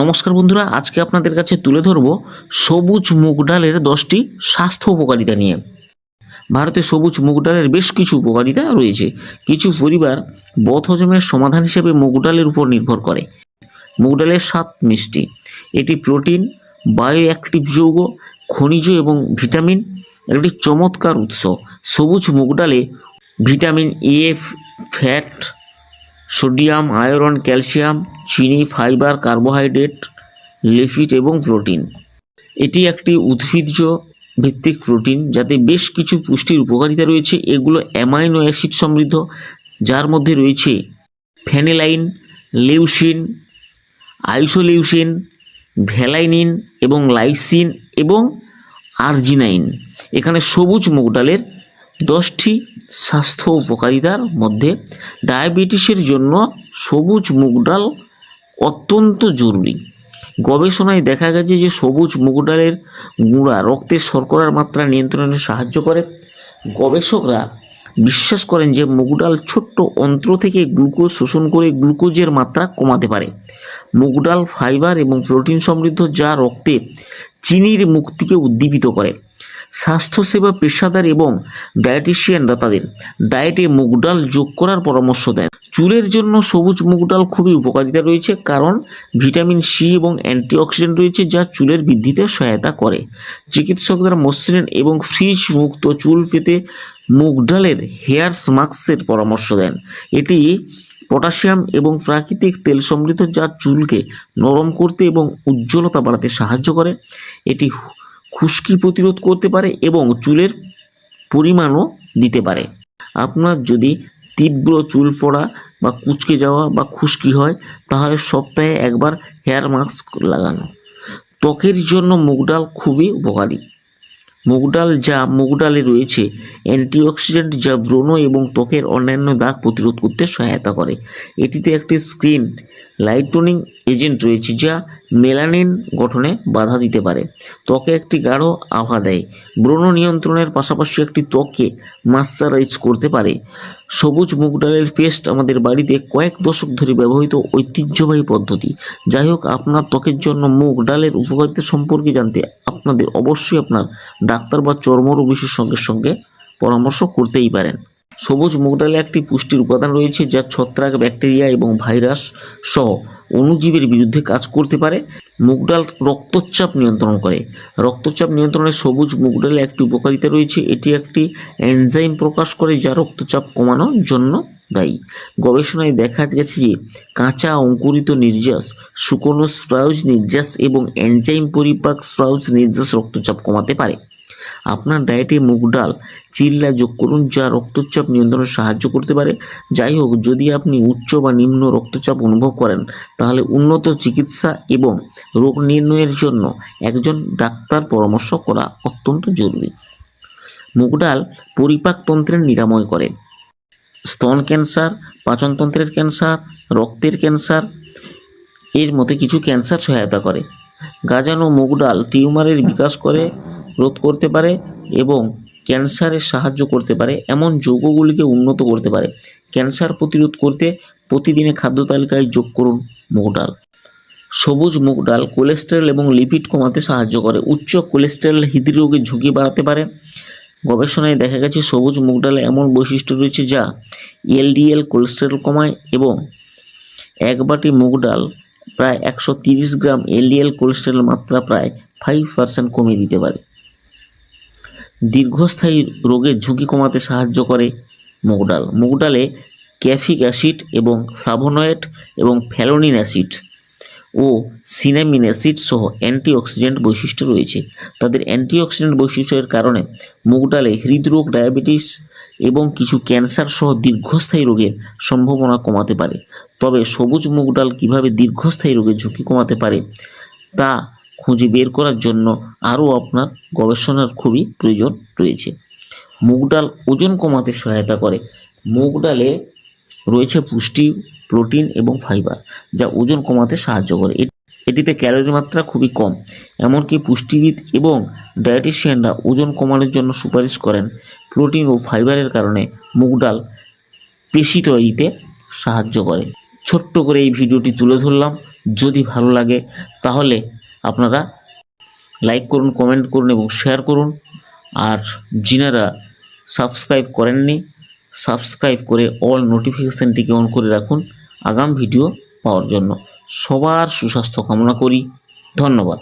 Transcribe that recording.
নমস্কার বন্ধুরা, আজকে আপনাদের কাছে তুলে ধরব সবুজ মুগ ডালের দশটি স্বাস্থ্য উপকারিতা নিয়ে। ভারতে সবুজ মুগ ডালের বেশ কিছু উপকারিতা রয়েছে। কিছু পরিবার বদহজমের সমাধান হিসেবে মুগ ডালের উপর নির্ভর করে। মুগ ডালের স্বাদ মিষ্টি। এটি প্রোটিন বায়ো অ্যাক্টিভ যৌগ, খনিজ এবং ভিটামিন একটি চমৎকার উৎস। সবুজ মুগ ডালে vitamin A, fat sodium, iron, calcium, চিনি, ফাইবার, কার্বোহাইড্রেট, লিপিড এবং প্রোটিন। এটি একটি উদ্ভিজ্জ ভিত্তিক প্রোটিন যাতে বেশ কিছু পুষ্টির উপকারিতা রয়েছে। এগুলো অ্যামাইনো অ্যাসিড সমৃদ্ধ, যার মধ্যে রয়েছে ফেনিলাইন, লিউসিন, আইসোলিউসিন, ভ্যালাইনিন এবং লাইসিন এবং আর্জিনাইন। এখানে সবুজ মুগ ডালের দশটি স্বাস্থ্য উপকারিতার মধ্যে ডায়াবেটিসের জন্য সবুজ মুগ ডাল অত্যন্ত জরুরি। গবেষণায় দেখা গেছে যে সবুজ মুগ ডালের গুঁড়া রক্তের শর্করার মাত্রা নিয়ন্ত্রণে সাহায্য করে। গবেষকরা বিশ্বাস করেন যে মুগ ডাল ছোট্ট অন্ত্র থেকে গ্লুকোজ শোষণ করে গ্লুকোজের মাত্রা কমাতে পারে। মুগ ডাল ফাইবার এবং প্রোটিন সমৃদ্ধ যা রক্তে চিনির মুক্তিকে উদ্দীপিত করে। স্বাস্থ্যসেবা পেশাদার এবং ডায়েটিশিয়ানরা তাদের ডায়েটে মুগ ডাল যোগ করার পরামর্শ দেন। চুলের জন্য সবুজ মুগ ডাল খুবই উপকারিতা রয়েছে কারণ ভিটামিন সি এবং অ্যান্টিঅক্সিডেন্ট রয়েছে যা চুলের বৃদ্ধিতে সহায়তা করে। চিকিৎসকরা মসৃণ এবং ফ্রিজ মুক্ত চুল পেতে মুগ ডালের হেয়ার মাস্কের পরামর্শ দেন। এটি পটাশিয়াম এবং প্রাকৃতিক তেল সমৃদ্ধ যা চুলকে নরম করতে এবং উজ্জ্বলতা বাড়াতে সাহায্য করে। এটি খুশকি প্রতিরোধ করতে পারে এবং চুলের পরিমাণও দিতে পারে। আপনার যদি তীব্র চুল পড়া বা কুচকে যাওয়া বা খুশকি হয়, তাহলে সপ্তাহে একবার হেয়ার মাস্ক লাগানো। ত্বকের জন্য মুগ ডাল খুবই উপকারী। মুগ ডাল যা মুগ ডালে রয়েছে, অ্যান্টিঅক্সিডেন্ট যা ব্রণ এবং ত্বকের অন্যান্য দাগ প্রতিরোধ করতে সহায়তা করে। এটিতে একটি স্ক্রিন লাইটনিং এজেন্ট রয়েছে যা মেলানিন গঠনে বাধা দিতে পারে। ত্বকে একটি গাঢ় আভা দেয়। ব্রণ নিয়ন্ত্রণের পাশাপাশি একটি ত্বককে মাশ্চারাইজ করতে পারে। সবুজ মুগ ডালের পেস্ট আমাদের বাড়িতে কয়েক দশক ধরে ব্যবহৃত ঐতিহ্যবাহী পদ্ধতি। যাই হোক, আপনার ত্বকের জন্য মুগ ডালের উপকারিতা সম্পর্কে জানতে আপনাদের অবশ্যই আপনার ডাক্তার বা চর্মরোগ বিশেষজ্ঞের সঙ্গে পরামর্শ করতেই পারেন। সবুজ মুগ ডালে একটি পুষ্টির উপাদান রয়েছে যা ছত্রাক, ব্যাকটেরিয়া এবং ভাইরাস সহ অণুজীবের বিরুদ্ধে কাজ করতে পারে। মুগ ডাল রক্তচাপ নিয়ন্ত্রণ করে। রক্তচাপ নিয়ন্ত্রণে সবুজ মুগ ডালে একটি উপকারিতা রয়েছে। এটি একটি এনজাইম প্রকাশ করে যা রক্তচাপ কমানোর জন্য দায়ী। গবেষণায় দেখা গেছে যে কাঁচা অঙ্কুরিত নির্যাস শুকনো স্প্রাউজ নির্যাস এবং এনজাইম পরিপাক স্প্রাউজ নির্যাস রক্তচাপ কমাতে পারে। আপনার ডায়েটে মুগ ডাল, চিল্লা যোগ করুন যা রক্তচাপ নিয়ন্ত্রণে সাহায্য করতে পারে। যাই হোক, যদি আপনি উচ্চ বা নিম্ন রক্তচাপ অনুভব করেন, তাহলে উন্নত চিকিৎসা এবং রোগ নির্ণয়ের জন্য একজন ডাক্তার পরামর্শ করা অত্যন্ত জরুরি। মুগ ডাল পরিপাকতন্ত্রের নিরাময় করে। স্তন ক্যান্সার, পাচনতন্ত্রের ক্যান্সার, রক্তের ক্যান্সার, এর মতে কিছু ক্যান্সার সহায়তা করে। গাজানো মুগ ডাল টিউমারের বিকাশ করে রোধ করতে পারে এবং ক্যান্সারে সাহায্য করতে পারে, এমন যৌগগুলিকে উন্নত করতে পারে। ক্যান্সার প্রতিরোধ করতে প্রতিদিনে খাদ্য তালিকায় যোগ করুন মুগ ডাল। সবুজ মুগ ডাল কোলেস্টেরল এবং লিপিড কমাতে সাহায্য করে। উচ্চ কোলেস্টেরল হৃদরোগের ঝুঁকি বাড়াতে পারে। গবেষণায় দেখা গেছে, সবুজ মুগ ডালে এমন বৈশিষ্ট্য রয়েছে যা এলডিএল কোলেস্টেরল কমায় এবং এক বাটি মুগ ডাল প্রায় একশো গ্রাম এলডিএল কোলেস্টেরল মাত্রা প্রায় ফাইভ পার্সেন্ট কমিয়ে দিতে পারে। দীর্ঘস্থায়ী রোগের ঝুঁকি কমাতে সাহায্য করে মুগ ডাল মুগ ডালে ক্যাফিক অ্যাসিড এবং ফ্লাভোনয়েড এবং ফ্যালোনিন অ্যাসিড ও সিনামিন অ্যাসিড সহ অ্যান্টিঅক্সিডেন্ট বৈশিষ্ট্য রয়েছে। তাদের অ্যান্টিঅক্সিডেন্ট বৈশিষ্ট্যের কারণে মুগ ডালে হৃদরোগ, ডায়াবেটিস এবং কিছু ক্যান্সার সহ দীর্ঘস্থায়ী রোগের সম্ভাবনা কমাতে পারে। তবে সবুজ মুগ ডাল কীভাবে দীর্ঘস্থায়ী রোগের ঝুঁকি কমাতে পারে তা খুঁজে বের করার জন্য আরও আপনার গবেষণার খুবই প্রয়োজন রয়েছে। মুগ ডাল ওজন কমাতে সহায়তা করে। মুগ ডালে রয়েছে পুষ্টি, প্রোটিন এবং ফাইবার যা ওজন কমাতে সাহায্য করে। এটিতে ক্যালোরি মাত্রা খুবই কম। এমনকি পুষ্টিবিদ এবং ডায়েটিশিয়ানরা ওজন কমানোর জন্য সুপারিশ করেন প্রোটিন ও ফাইবারের কারণে মুগ ডাল পেশি তৈরিতে সাহায্য করে। ছোট্ট করে এই ভিডিওটি তুলে ধরলাম। যদি ভালো লাগে তাহলে আপনারা লাইক করুন কমেন্ট করুন এবং শেয়ার করুন। আর যিনারা সাবস্ক্রাইব করেননি সাবস্ক্রাইব করে অল নোটিফিকেশানটিকে অন করে রাখুন আগাম ভিডিও পাওয়ার জন্য। সবার সুস্বাস্থ্য কামনা করি। ধন্যবাদ।